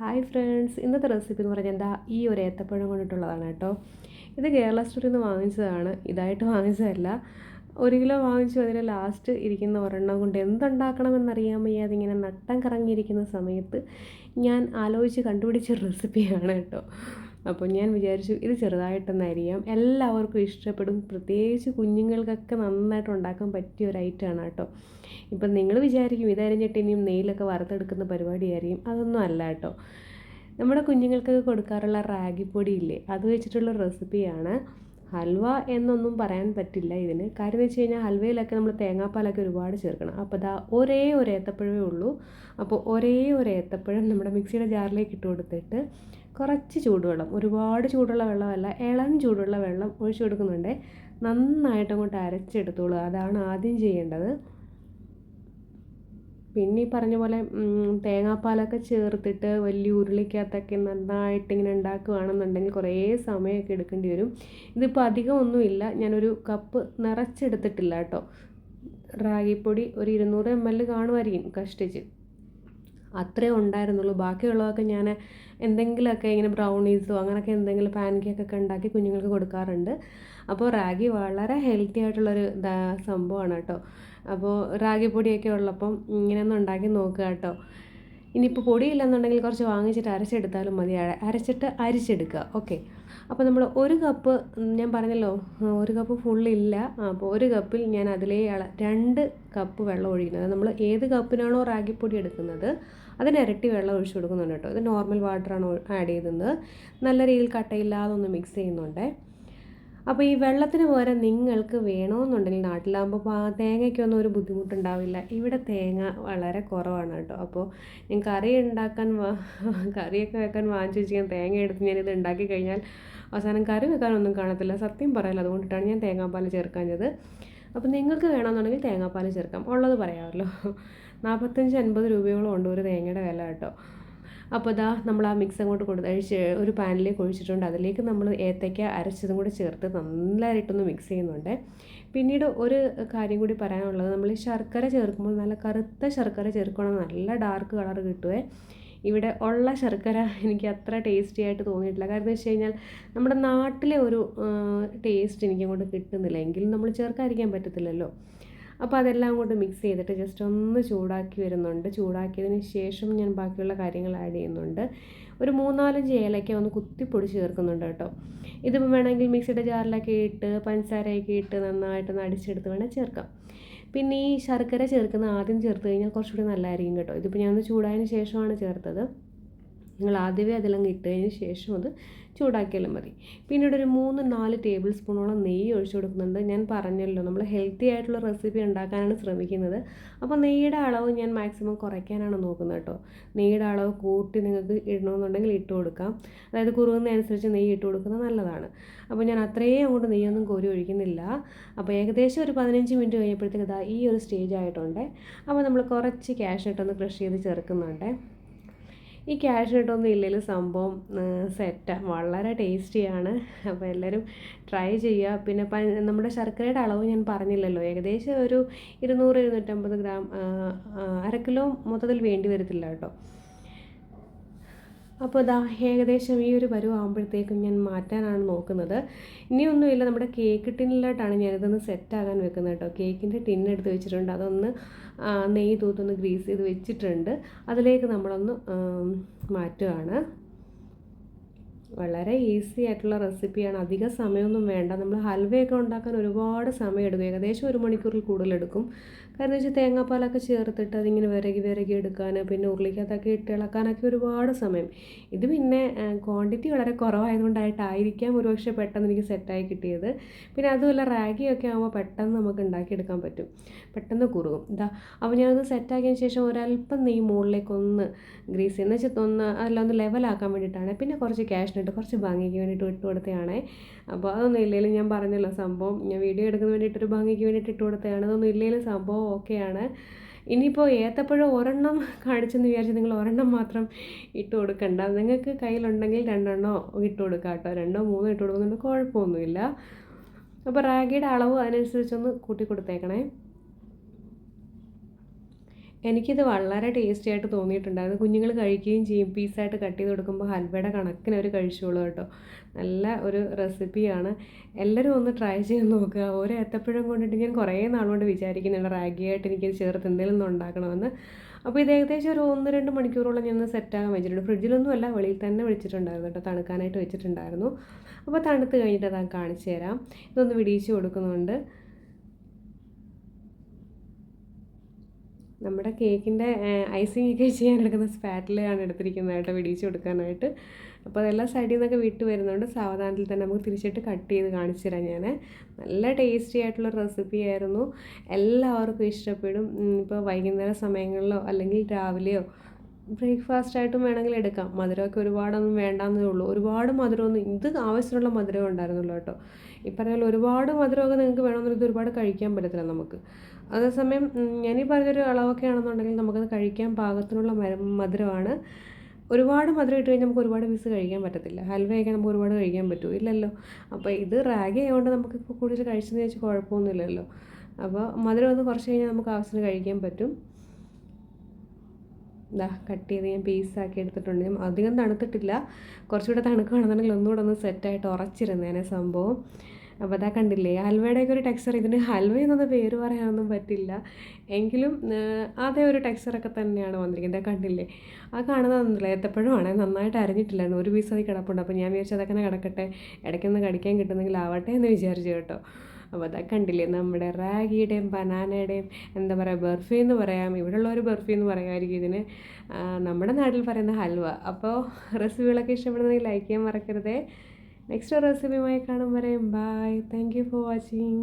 Hi friends. ഇന്നത്തെ recipe എന്ന് പറഞ്ഞാൽ എന്താ? ഈ ഒരു ഏത്തപ്പഴം കൊണ്ടിട്ടുള്ളതാണ് കേട്ടോ. ഇത് കേരള സ്റ്റോറിൽ നിന്ന് വാങ്ങിച്ചതാണ്. ഇതായിട്ട് വാങ്ങിച്ചതല്ല. ഒരു കിലോ വാങ്ങിച്ചു. അതിൽ ലാസ്റ്റ് ഇരിക്കുന്ന ഒരെണ്ണം കൊണ്ട് എന്തുണ്ടാക്കണമെന്നറിയാൻ വയ്യാതെ ഇങ്ങനെ നട്ടം കറങ്ങിയിരിക്കുന്ന സമയത്ത് ഞാൻ ആലോചിച്ച് കണ്ടുപിടിച്ച റെസിപ്പിയാണ് കേട്ടോ. അപ്പോൾ ഞാൻ വിചാരിച്ചു ഇത് ചെറുതായിട്ടൊന്ന് അരിയാം എല്ലാവർക്കും ഇഷ്ടപ്പെടും. പ്രത്യേകിച്ച് കുഞ്ഞുങ്ങൾക്കൊക്കെ നന്നായിട്ട് ഉണ്ടാക്കാൻ പറ്റിയ ഒരു ഐറ്റമാണ് കേട്ടോ. ഇപ്പം നിങ്ങൾ വിചാരിക്കും ഇതരിഞ്ഞിട്ട് ഇനിയും നെയ്യിലൊക്കെ വറുത്തെടുക്കുന്ന പരിപാടിയായിരിക്കും. അതൊന്നും അല്ല കേട്ടോ. നമ്മുടെ കുഞ്ഞുങ്ങൾക്കൊക്കെ കൊടുക്കാറുള്ള റാഗിപ്പൊടി ഇല്ലേ? അത് വെച്ചിട്ടുള്ള റെസിപ്പിയാണ് ഹൽവ എന്നൊന്നും പറയാൻ പറ്റില്ല ഇതിന്. കാര്യം വെച്ച് കഴിഞ്ഞാൽ ഹൽവയിലൊക്കെ നമ്മൾ തേങ്ങാപ്പാലൊക്കെ ഒരുപാട് ചേർക്കണം. അപ്പോൾ ദാ ഒരേ ഒരു ഏത്തപ്പഴമേ ഉള്ളൂ. അപ്പോൾ ഒരേ ഒരു ഏത്തപ്പഴം നമ്മുടെ മിക്സിയുടെ ജാറിലേക്ക് ഇട്ട് കൊടുത്തിട്ട് കുറച്ച് ചൂടുവെള്ളം ഒരുപാട് ചൂടുള്ള വെള്ളമല്ല ഇളം ചൂടുള്ള വെള്ളം ഒഴിച്ചു കൊടുക്കുന്നുണ്ട്. നന്നായിട്ട് അങ്ങോട്ട് അരച്ചെടുത്തോളൂ. അതാണ് ആദ്യം ചെയ്യേണ്ടത്. പിന്നെ ഈ പറഞ്ഞ പോലെ തേങ്ങാപ്പാലൊക്കെ ചേർത്തിട്ട് വലിയ ഉരുളിക്കകത്തൊക്കെ നന്നായിട്ട് ഇങ്ങനെ ഉണ്ടാക്കുകയാണെന്നുണ്ടെങ്കിൽ കുറേ സമയമൊക്കെ എടുക്കേണ്ടി വരും. ഇതിപ്പോൾ അധികം ഒന്നുമില്ല. ഞാനൊരു കപ്പ് നിറച്ചെടുത്തിട്ടില്ല കേട്ടോ. റാഗിപ്പൊടി ഒരു ഇരുന്നൂറ് എം എൽ കാണുമായിരിക്കും കഷ്ടിച്ച്. അത്രേ ഉണ്ടായിരുന്നുള്ളൂ. ബാക്കിയുള്ളതൊക്കെ ഞാൻ എന്തെങ്കിലുമൊക്കെ ഇങ്ങനെ ബ്രൗണീസോ അങ്ങനെയൊക്കെ എന്തെങ്കിലും പാൻ കേക്കൊക്കെ ഉണ്ടാക്കി കുഞ്ഞുങ്ങൾക്ക് കൊടുക്കാറുണ്ട്. അപ്പോൾ റാഗി വളരെ ഹെൽത്തി ആയിട്ടുള്ളൊരു സംഭവമാണ് കേട്ടോ. അപ്പോൾ റാഗി പൊടിയൊക്കെ ഉള്ളപ്പം ഇങ്ങനെ ഒന്ന് ഉണ്ടാക്കി നോക്കുക കേട്ടോ. ഇനിയിപ്പോൾ പൊടിയില്ലെന്നുണ്ടെങ്കിൽ കുറച്ച് വാങ്ങിച്ചിട്ട് അരച്ചെടുത്താലും മതി. അരച്ചിട്ട് അരിച്ചെടുക്കുക. ഓക്കെ അപ്പോൾ നമ്മൾ ഒരു കപ്പ് ഞാൻ പറഞ്ഞല്ലോ ഒരു കപ്പ് ഫുള്ളില്ല. അപ്പോൾ ഒരു കപ്പിൽ ഞാൻ അതിലേ രണ്ട് കപ്പ് വെള്ളം ഒഴിക്കുന്നത് നമ്മൾ ഏത് കപ്പിനാണോ റാഗിപ്പൊടി എടുക്കുന്നത് അതിനിരട്ടി വെള്ളം ഒഴിച്ചു കൊടുക്കുന്നുണ്ട് കേട്ടോ. ഇത് നോർമൽ വാട്ടറാണ് ആഡ് ചെയ്തത്. നല്ല രീതിയിൽ കട്ടയില്ലാതെ ഒന്ന് മിക്സ് ചെയ്യുന്നുണ്ട്. അപ്പോൾ ഈ വെള്ളത്തിന് പകരം നിങ്ങൾക്ക് വേണമെന്നുണ്ടെങ്കിൽ നാട്ടിലാകുമ്പോൾ തേങ്ങയ്ക്കൊന്നും ഒരു ബുദ്ധിമുട്ടുണ്ടാവില്ല. ഇവിടെ തേങ്ങ വളരെ കുറവാണ് കേട്ടോ. അപ്പോൾ ഞാൻ കറി ഉണ്ടാക്കാൻ കറിയൊക്കെ വെക്കാൻ വാങ്ങിച്ചു വെച്ചാൽ തേങ്ങ എടുത്ത് ഞാനിത് ഉണ്ടാക്കി കഴിഞ്ഞാൽ അവസാനം കറി വെക്കാനൊന്നും കാണത്തില്ല. സത്യം പറയാമല്ലോ അതുകൊണ്ടിട്ടാണ് ഞാൻ തേങ്ങാപ്പാൽ ചേർക്കാഞ്ഞത്. അപ്പോൾ നിങ്ങൾക്ക് വേണമെന്നുണ്ടെങ്കിൽ തേങ്ങാപ്പാൽ ചേർക്കാം. ഉള്ളത് പറയാമല്ലോ. നാൽപ്പത്തഞ്ച് അൻപത് രൂപയോളം ഉണ്ട് ഒരു തേങ്ങയുടെ വില കേട്ടോ. അപ്പോൾ ഇതാ നമ്മൾ ആ മിക്സ് അങ്ങോട്ട് കൊടുത്ത് അഴിച്ച് ഒരു പാനിലേക്ക് ഒഴിച്ചിട്ടുണ്ട്. അതിലേക്ക് നമ്മൾ ഏത്തയ്ക്ക അരച്ചതും കൂടി ചേർത്ത് നല്ലതായിട്ടൊന്ന് മിക്സ് ചെയ്യുന്നുണ്ട്. പിന്നീട് ഒരു കാര്യം കൂടി പറയാനുള്ളത്. നമ്മൾ ശർക്കര ചേർക്കുമ്പോൾ നല്ല കറുത്ത ശർക്കര ചേർക്കണം നല്ല ഡാർക്ക് കളർ കിട്ടുമേ ഇവിടെ ഉള്ള ശർക്കര എനിക്ക് അത്ര ടേസ്റ്റി ആയിട്ട് തോന്നിയിട്ടില്ല. കാരണം എന്ന് വെച്ച് കഴിഞ്ഞാൽ നമ്മുടെ നാട്ടിലെ ഒരു ടേസ്റ്റ് എനിക്കങ്ങോട്ട് കിട്ടുന്നില്ല. എങ്കിലും നമ്മൾ ചേർക്കാതിരിക്കാൻ പറ്റത്തില്ലല്ലോ. അപ്പോൾ അതെല്ലാം കൊണ്ട് മിക്സ് ചെയ്തിട്ട് ജസ്റ്റ് ഒന്ന് ചൂടാക്കി വരുന്നുണ്ട്. ചൂടാക്കിയതിന് ശേഷം ഞാൻ ബാക്കിയുള്ള കാര്യങ്ങൾ ആഡ് ചെയ്യുന്നുണ്ട്. ഒരു മൂന്നാലഞ്ച് ഏലക്ക ഒന്ന് കുത്തിപ്പൊടി ചേർക്കുന്നുണ്ട് കേട്ടോ. ഇതിപ്പോൾ വേണമെങ്കിൽ മിക്സിയുടെ ജാറിലൊക്കെ ഇട്ട് പഞ്ചസാരയൊക്കെ ഇട്ട് നന്നായിട്ട് അടിച്ചെടുത്ത് വേണേൽ ചേർക്കാം. പിന്നെ ഈ ശർക്കര ചേർക്കുന്ന ആദ്യം ചേർത്ത് കഴിഞ്ഞാൽ കുറച്ചുകൂടി നല്ലതായിരിക്കും കേട്ടോ. ഇതിപ്പോൾ ഞാൻ ഒന്ന് ചൂടായതിന് ശേഷമാണ് ചേർത്തത്. നിങ്ങൾ ആദ്യമേ അതിലങ്ങ് ഇട്ടതിന് ശേഷം അത് ചൂടാക്കിയാലും മതി. പിന്നീട് ഒരു മൂന്ന് നാല് ടേബിൾ സ്പൂണോളം നെയ്യ് ഒഴിച്ചു കൊടുക്കുന്നുണ്ട്. ഞാൻ പറഞ്ഞല്ലോ നമ്മൾ ഹെൽത്തി ആയിട്ടുള്ള റെസിപ്പി ഉണ്ടാക്കാനാണ് ശ്രമിക്കുന്നത്. അപ്പോൾ നെയ്യുടെ അളവ് ഞാൻ മാക്സിമം കുറയ്ക്കാനാണ് നോക്കുന്നത് കേട്ടോ. നെയ്യുടെ അളവ് കൂട്ടി നിങ്ങൾക്ക് ഇടണമെന്നുണ്ടെങ്കിൽ ഇട്ട് കൊടുക്കാം. അതായത് കുറുകുന്നതനുസരിച്ച് നെയ്യ് ഇട്ട് കൊടുക്കുന്നത് നല്ലതാണ്. അപ്പോൾ ഞാൻ അത്രയും അങ്ങോട്ട് നെയ്യൊന്നും കോരി ഒഴിക്കുന്നില്ല. അപ്പോൾ ഏകദേശം ഒരു പതിനഞ്ച് മിനിറ്റ് കഴിഞ്ഞപ്പോഴത്തേക്ക് ഇതാ ഈ ഒരു സ്റ്റേജ് ആയിട്ടുണ്ട്. അപ്പോൾ നമ്മൾ കുറച്ച് ക്യാഷ് ഇട്ടൊന്ന് ക്രഷ് ചെയ്ത് ചേർക്കുന്നുണ്ട്. ഈ ക്യാഷ്നട്ടൊന്നും ഇല്ലെങ്കിലും സംഭവം സെറ്റാണ് വളരെ ടേസ്റ്റിയാണ് അപ്പോൾ എല്ലാവരും ട്രൈ ചെയ്യുക. പിന്നെ നമ്മുടെ ശർക്കരയുടെ അളവ് ഞാൻ പറഞ്ഞില്ലല്ലോ. ഏകദേശം ഒരു ഇരുന്നൂറ് ഇരുന്നൂറ്റമ്പത് ഗ്രാം അര കിലോ മൊത്തത്തിൽ വേണ്ടി വരത്തില്ല കേട്ടോ. അപ്പോൾ ഇതാ ഏകദേശം ഈ ഒരു പരുവാകുമ്പോഴത്തേക്കും ഞാൻ മാറ്റാനാണ് നോക്കുന്നത്. ഇനിയൊന്നുമില്ല നമ്മുടെ കേക്ക് ടിന്നിലോട്ടാണ് ഞാനിതൊന്ന് സെറ്റാകാൻ വെക്കുന്നത് കേട്ടോ. കേക്കിന്റെ ടിന്നെടുത്ത് വെച്ചിട്ടുണ്ട്. അതൊന്ന് നെയ്യ് തൂത്തൊന്ന് ഗ്രീസ് ചെയ്ത് വെച്ചിട്ടുണ്ട്. അതിലേക്ക് നമ്മളൊന്ന് മാറ്റുകയാണ്. വളരെ ഈസി ആയിട്ടുള്ള റെസിപ്പിയാണ്. അധിക സമയമൊന്നും വേണ്ട. നമ്മൾ ഹൽവയൊക്കെ ഉണ്ടാക്കാൻ ഒരുപാട് സമയം എടുക്കും ഏകദേശം ഒരു മണിക്കൂറിൽ കൂടുതൽ എടുക്കും കാരണം വെച്ചാൽ തേങ്ങാപ്പാലൊക്കെ ചേർത്തിട്ട് അതിങ്ങനെ വിരകി വിരകി എടുക്കാൻ പിന്നെ ഉരുളിക്കകത്തൊക്കെ ഇട്ട് ഇളക്കാനൊക്കെ ഒരുപാട് സമയം. ഇത് പിന്നെ ക്വാണ്ടിറ്റി വളരെ കുറവായതുകൊണ്ടായിട്ടായിരിക്കാം ഒരുപക്ഷെ പെട്ടെന്ന് എനിക്ക് സെറ്റായി കിട്ടിയത്. പിന്നെ അതുമല്ല റാഗിയൊക്കെ ആകുമ്പോൾ പെട്ടെന്ന് നമുക്ക് ഉണ്ടാക്കിയെടുക്കാൻ പറ്റും. പെട്ടെന്ന് കുറുകും. ഇതാ അപ്പോൾ ഞാനത് സെറ്റാക്കിയതിന് ശേഷം ഒരല്പം നെയ്യ് മുകളിലേക്കൊന്ന് ഗ്രീസ് എന്ന് വെച്ചാൽ ഒന്ന് അല്ല ഒന്ന് ലെവലാക്കാൻ വേണ്ടിയിട്ടാണ്. പിന്നെ കുറച്ച് ക്യാഷിനിട്ട് കുറച്ച് ഭംഗിക്ക് വേണ്ടിയിട്ട് ഇട്ട് കൊടുത്തതാണേ. അപ്പോൾ അതൊന്നും ഇല്ലെങ്കിലും ഞാൻ പറഞ്ഞല്ലോ സംഭവം ഞാൻ വീഡിയോ എടുക്കുന്ന വേണ്ടിയിട്ട് ഒരു ഭംഗിക്ക് വേണ്ടിയിട്ട് ഇട്ട് കൊടുത്തതാണ്. അതൊന്നും ഇല്ലെങ്കിലും സംഭവം ഓക്കെയാണ്. ഇനിയിപ്പോൾ ഏത്തപ്പഴം ഒരെണ്ണം കാണിച്ചെന്ന് വിചാരിച്ച് നിങ്ങൾ ഒരെണ്ണം മാത്രം ഇട്ട് കൊടുക്കണ്ട. നിങ്ങൾക്ക് കയ്യിലുണ്ടെങ്കിൽ രണ്ടെണ്ണോ ഇട്ട് കൊടുക്കാം കേട്ടോ. രണ്ടോ മൂന്നോ ഇട്ട് കൊടുക്കുന്നുണ്ട്. കുഴപ്പമൊന്നുമില്ല. അപ്പോൾ റാഗിയുടെ അളവ് അതിനനുസരിച്ചൊന്ന് കൂട്ടി കൊടുത്തേക്കണേ എനിക്കിത് വളരെ ടേസ്റ്റി ആയിട്ട് തോന്നിയിട്ടുണ്ടായിരുന്നു. കുഞ്ഞുങ്ങൾ കഴിക്കുകയും ചെയ്യും. പീസായിട്ട് കട്ട് ചെയ്ത് കൊടുക്കുമ്പോൾ ഹൽവയുടെ കണക്കിന് അവർ കഴിച്ചോളൂ കേട്ടോ. നല്ല ഒരു റെസിപ്പിയാണ് എല്ലാവരും ഒന്ന് ട്രൈ ചെയ്ത് നോക്കുക. ഓരോ ഏത്തപ്പഴം കൊണ്ടിട്ട് ഞാൻ കുറേ നാളുകൊണ്ട് വിചാരിക്കുന്നുണ്ട് റാഗിയായിട്ട് എനിക്ക് ചേർത്ത് എന്തെങ്കിലും ഒന്ന് ഉണ്ടാക്കണമെന്ന്. അപ്പോൾ ഇത് ഏകദേശം ഒരു ഒന്ന് രണ്ട് മണിക്കൂറോളം ഞാൻ സെറ്റാകാൻ വെച്ചിട്ടുണ്ട്. ഫ്രിഡ്ജിലൊന്നും അല്ല വെളിയിൽ തന്നെ വെച്ചിട്ടുണ്ടായിരുന്നു കേട്ടോ. തണുക്കാനായിട്ട് വെച്ചിട്ടുണ്ടായിരുന്നു. അപ്പോൾ തണുത്ത് കഴിഞ്ഞിട്ട് അത് കാണിച്ചു തരാം. ഇതൊന്ന് വിടിയിച്ച് കൊടുക്കുന്നുണ്ട്. നമ്മുടെ കേക്കിന്റെ ഐസിങ് ഒക്കെ ചെയ്യാൻ എടുക്കുന്ന സ്പാറ്റിലാണ് എടുത്തിരിക്കുന്നത് കേട്ടോ വിടിയിച്ച് കൊടുക്കാനായിട്ട്. അപ്പോൾ അതെല്ലാം സൈഡിൽ നിന്നൊക്കെ വിട്ട് വരുന്നുണ്ട് സാവധാനത്തിൽ തന്നെ നമുക്ക് തിരിച്ചിട്ട് കട്ട് ചെയ്ത് കാണിച്ചു തരാം ഞാൻ നല്ല ടേസ്റ്റി ആയിട്ടുള്ള റെസിപ്പി ആയിരുന്നു. എല്ലാവർക്കും ഇഷ്ടപ്പെടും. ഇപ്പോൾ വൈകുന്നേര സമയങ്ങളിലോ അല്ലെങ്കിൽ രാവിലെയോ ബ്രേക്ക്ഫാസ്റ്റ് ആയിട്ടും വേണമെങ്കിൽ എടുക്കാം. മധുരമൊക്കെ ഒരുപാടൊന്നും വേണ്ടാന്നേ ഉള്ളൂ. ഒരുപാട് മധുരമൊന്നും ഇത് ആവശ്യമുള്ള മധുരം ഉണ്ടായിരുന്നുള്ളൂ കേട്ടോ. ഈ പറഞ്ഞാൽ ഒരുപാട് മധുരമൊക്കെ നിങ്ങൾക്ക് വേണമെന്നുള്ളത് ഒരുപാട് കഴിക്കാൻ പറ്റത്തില്ല നമുക്ക്. അതേസമയം ഞാനീ പറഞ്ഞൊരു അളവൊക്കെ ആണെന്നുണ്ടെങ്കിൽ നമുക്കത് കഴിക്കാൻ പാകത്തിനുള്ള മധുരമാണ്. ഒരുപാട് മധുരം ഇട്ട് കഴിഞ്ഞാൽ നമുക്ക് ഒരുപാട് പീസ് കഴിക്കാൻ പറ്റത്തില്ല. ഹൽവയൊക്കെ നമുക്ക് ഒരുപാട് കഴിക്കാൻ പറ്റുമോ ഇല്ലല്ലോ. അപ്പോൾ ഇത് റാഗി ആയതുകൊണ്ട് നമുക്കിപ്പോൾ കൂടുതൽ കഴിച്ചെന്ന് വെച്ചാൽ കുഴപ്പമൊന്നുമില്ലല്ലോ. അപ്പോൾ മധുരം ഒന്ന് കുറച്ച് കഴിഞ്ഞാൽ നമുക്ക് ആവശ്യത്തിന് കഴിക്കാൻ പറ്റും. ഇതാ കട്ട് ചെയ്ത് ഞാൻ പീസാക്കി എടുത്തിട്ടുണ്ട്. ഞാൻ അധികം തണുത്തിട്ടില്ല. കുറച്ചുകൂടെ തണുക്കുകയാണെന്നുണ്ടെങ്കിൽ ഒന്നുകൂടെ ഒന്ന് സെറ്റായിട്ട് ഉറച്ചിരുന്നേനെ സംഭവം. അപ്പോൾ അതാ കണ്ടില്ലേ ഹൽവയുടെയൊക്കെ ഒരു ടെക്സ്ചർ ഇതിന് ഹൽവ എന്നത് പേര് പറയാനൊന്നും പറ്റില്ല. എങ്കിലും അതേ ഒരു ടെക്സ്ചറൊക്കെ തന്നെയാണ് വന്നിരിക്കുന്നത്. കണ്ടില്ലേ ആ കാണുന്നതൊന്നുമില്ല ഏത്തപ്പഴമാണ് നന്നായിട്ട് അരിഞ്ഞിട്ടില്ലായിരുന്നു. ഒരു പീസ് അത് കിടപ്പുണ്ട്. അപ്പോൾ ഞാൻ വിചാരിച്ചു അതൊക്കെ കിടക്കട്ടെ ഇടയ്ക്കൊന്ന് കടിക്കാൻ കിട്ടുന്നെങ്കിൽ ആവട്ടെ എന്ന് വിചാരിച്ചു കേട്ടോ. അപ്പോൾ അതൊക്കെ കണ്ടില്ലേ നമ്മുടെ റാഗിയുടെയും ബനാനയുടെയും എന്താ പറയുക ബർഫി എന്ന് പറയാം ഇവിടെയുള്ളവർ ബർഫി എന്ന് പറയുമായിരിക്കും ഇതിന്. നമ്മുടെ നാട്ടിൽ പറയുന്ന ഹൽവ. അപ്പോൾ റെസിപ്പികളൊക്കെ ഇഷ്ടപ്പെടുന്നെങ്കിൽ ലൈക്ക് ചെയ്യാൻ മറക്കരുതേ. നെക്സ്റ്റ് റെസിപ്പിയുമായി കാണും പറയും bye thank you for watching